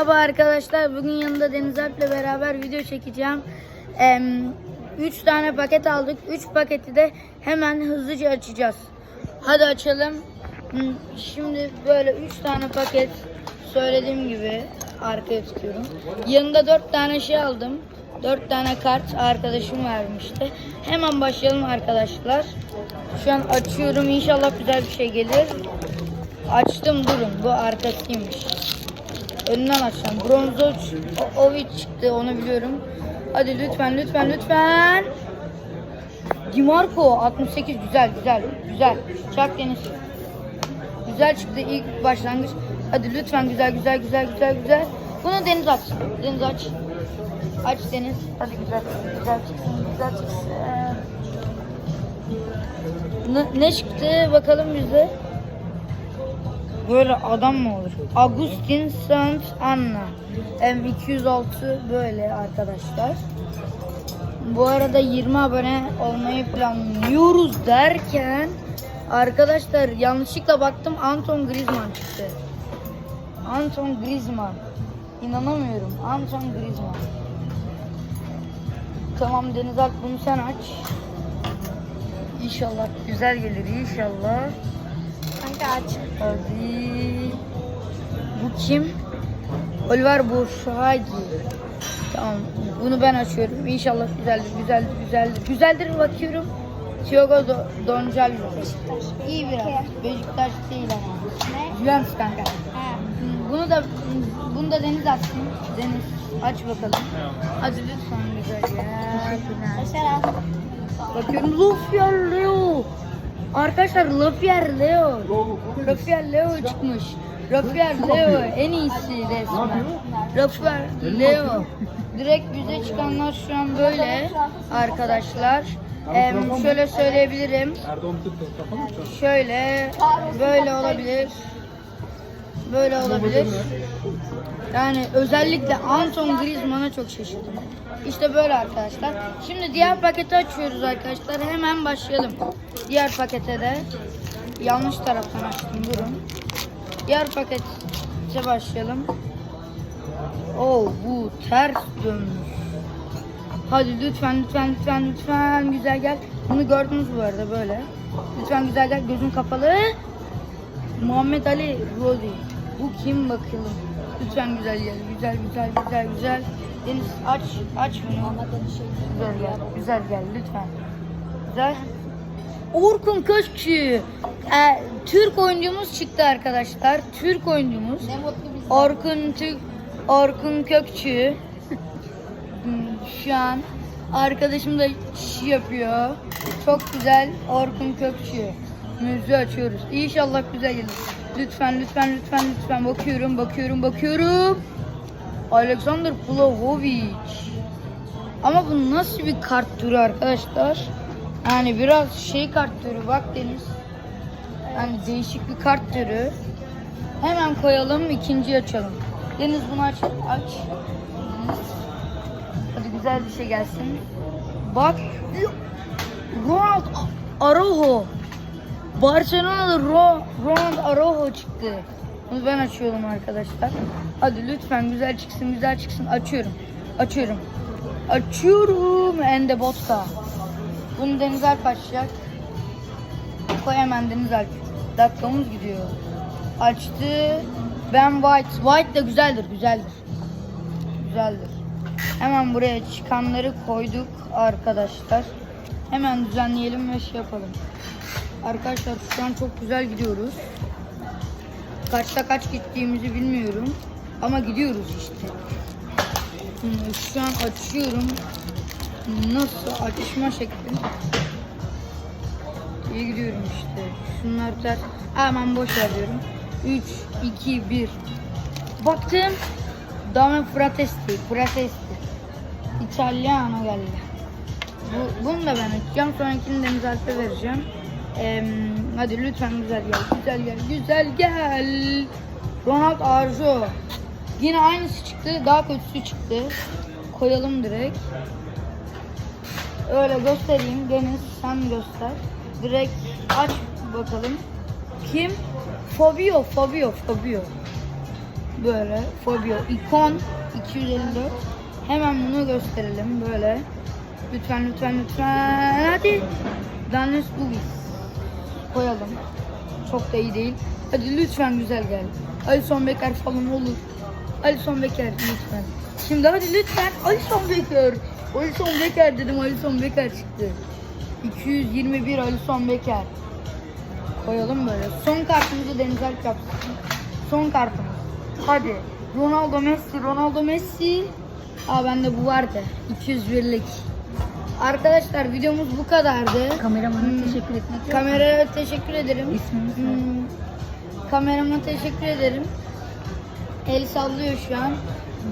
Merhaba arkadaşlar. Bugün yanında Deniz Alp'le beraber video çekeceğim. 3 tane paket aldık. 3 paketi de hemen hızlıca açacağız. Hadi açalım. Şimdi böyle 3 tane paket söylediğim gibi arkaya tutuyorum. Yanında 4 tane şey aldım. 4 tane kart arkadaşım vermişti. Hemen başlayalım arkadaşlar. Şu an açıyorum. İnşallah güzel bir şey gelir. Açtım durun. Bu arkasıymış. Önünden açacağım. Bronzovic Ovic çıktı onu biliyorum. Hadi lütfen lütfen lütfen. Dimarco 68 güzel güzel güzel. Çak Deniz. Güzel çıktı ilk başlangıç. Hadi lütfen güzel güzel güzel güzel güzel. Bunu Deniz aç. Deniz aç. Aç Deniz. Hadi güzel güzel çıksın güzel çıksın. Ne, ne çıktı bakalım bize. Böyle adam mı olur? Agustin Sant Anna. M206 böyle arkadaşlar. Bu arada 20 abone olmayı planlıyoruz derken arkadaşlar yanlışlıkla baktım Anton Griezmann çıktı. Anton Griezmann. İnanamıyorum. Anton Griezmann. Tamam Deniz Alp bunu sen aç. İnşallah güzel gelir inşallah. Aç. Hadi. Bu kim? Oliver Boşagi. Tamam. Bunu ben açıyorum. İnşallah güzeldir, güzeldir, güzeldir. Güzeldir bakıyorum. Thiago Do- Doncal. İyi biraz. Beşiktaş değil ama. Ne? Juventus kanka. Ha. Bunu da bunu da Deniz açsın. Deniz aç bakalım. Hadi lütfen güzel ya. Mesela Bakıyorum Lufier Leo. Arkadaşlar Lufier Leo. Lufier Leo çıkmış. Lufier Leo en iyisi resmen. Lufier Leo. Direkt bize çıkanlar şu an böyle arkadaşlar. Em, şöyle söyleyebilirim. Şöyle böyle olabilir. Böyle olabilir. Yani özellikle Anton Griezmann'a çok şaşırdım. İşte böyle arkadaşlar. Şimdi diğer paketi açıyoruz arkadaşlar. Hemen başlayalım. Diğer pakete de yanlış taraftan açtım. Durun. Diğer pakete başlayalım. Oo bu ters dönmüş. Hadi lütfen lütfen lütfen lütfen güzel gel. Bunu gördünüz bu arada böyle. Lütfen güzel gel. Gözün kapalı. Muhammed Ali Rodi. Bu kim bakalım. Lütfen güzel gel. Güzel güzel güzel güzel. Deniz aç aç bunu. Güzel gel. Güzel gel lütfen. Güzel. Orkun Köşkçü. Ee, Türk oyuncumuz çıktı arkadaşlar. Türk oyuncumuz. ne mutlu bize. Orkun Türk Orkun Kökçü şu an arkadaşım da şiş yapıyor. Çok güzel Orkun Kökçü. Müziği açıyoruz. İnşallah güzel gelir. Lütfen lütfen lütfen lütfen bakıyorum bakıyorum bakıyorum. Alexander Plavlovic. Ama bu nasıl bir kart türü arkadaşlar? Yani biraz şey kart türü bak Deniz. Yani değişik bir kart türü. Hemen koyalım, ikinci açalım. Deniz bunu aç, aç. Hadi güzel bir şey gelsin. Bak, Ronald Araujo. Barcelona'da Ro Ronald Araujo çıktı. Bunu ben açıyorum arkadaşlar. Hadi lütfen güzel çıksın, güzel çıksın. Açıyorum, açıyorum. Açıyorum. Ende Botka. Bunu Deniz Alp açacak. Koy hemen Deniz Alp. Dakikamız gidiyor. Açtı. Ben White. White de güzeldir, güzeldir. Güzeldir. Hemen buraya çıkanları koyduk arkadaşlar. Hemen düzenleyelim ve şey yapalım. Arkadaşlar şu an çok güzel gidiyoruz. Kaçta kaç gittiğimizi bilmiyorum. Ama gidiyoruz işte. Hmm, Şu an açıyorum. Nasıl açma şeklim? İyi gidiyorum işte. Şunlar ters. Hemen boş ver diyorum. 3, 2, 1. Baktım. Dame Fratesti. Fratesti. İtalyano geldi. Bu, bunu da ben açacağım. Sonrakini Alp'e vereceğim. Eee, hadi lütfen güzel gel. Güzel gel. Güzel gel. Ronald Arjo. Yine aynısı çıktı. Daha kötüsü çıktı. Koyalım direkt. Öyle göstereyim. Deniz sen göster. Direkt aç bakalım. Kim? Fabio, Fabio, Fabio. Böyle Fabio ikon 254. Hemen bunu gösterelim böyle. Lütfen lütfen lütfen. Hadi. Daniel Lewis koyalım. Çok da iyi değil. Hadi lütfen güzel gel. Alisson Becker falan olur. Alisson Becker lütfen. Şimdi hadi lütfen Alisson Becker. Alisson Becker dedim Alisson Becker çıktı. 221 Alisson Becker. Koyalım böyle. Son kartımızı Deniz Alp yapsın. Son kartımız. Hadi. Ronaldo Messi, Ronaldo Messi. Aa bende bu vardı. 201'lik. Arkadaşlar videomuz bu kadardı. Kameramana Hmm. teşekkür etmek yok. Kameraya teşekkür ederim. İsminiz ne? Hmm, kamerama teşekkür ederim. El sallıyor şu an.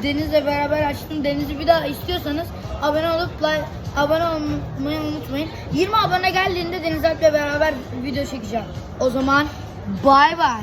Deniz'le beraber açtım. Deniz'i bir daha istiyorsanız abone olup like, abone olmayı unutmayın. 20 abone geldiğinde Deniz Alp'le beraber video çekeceğim. O zaman bay bay.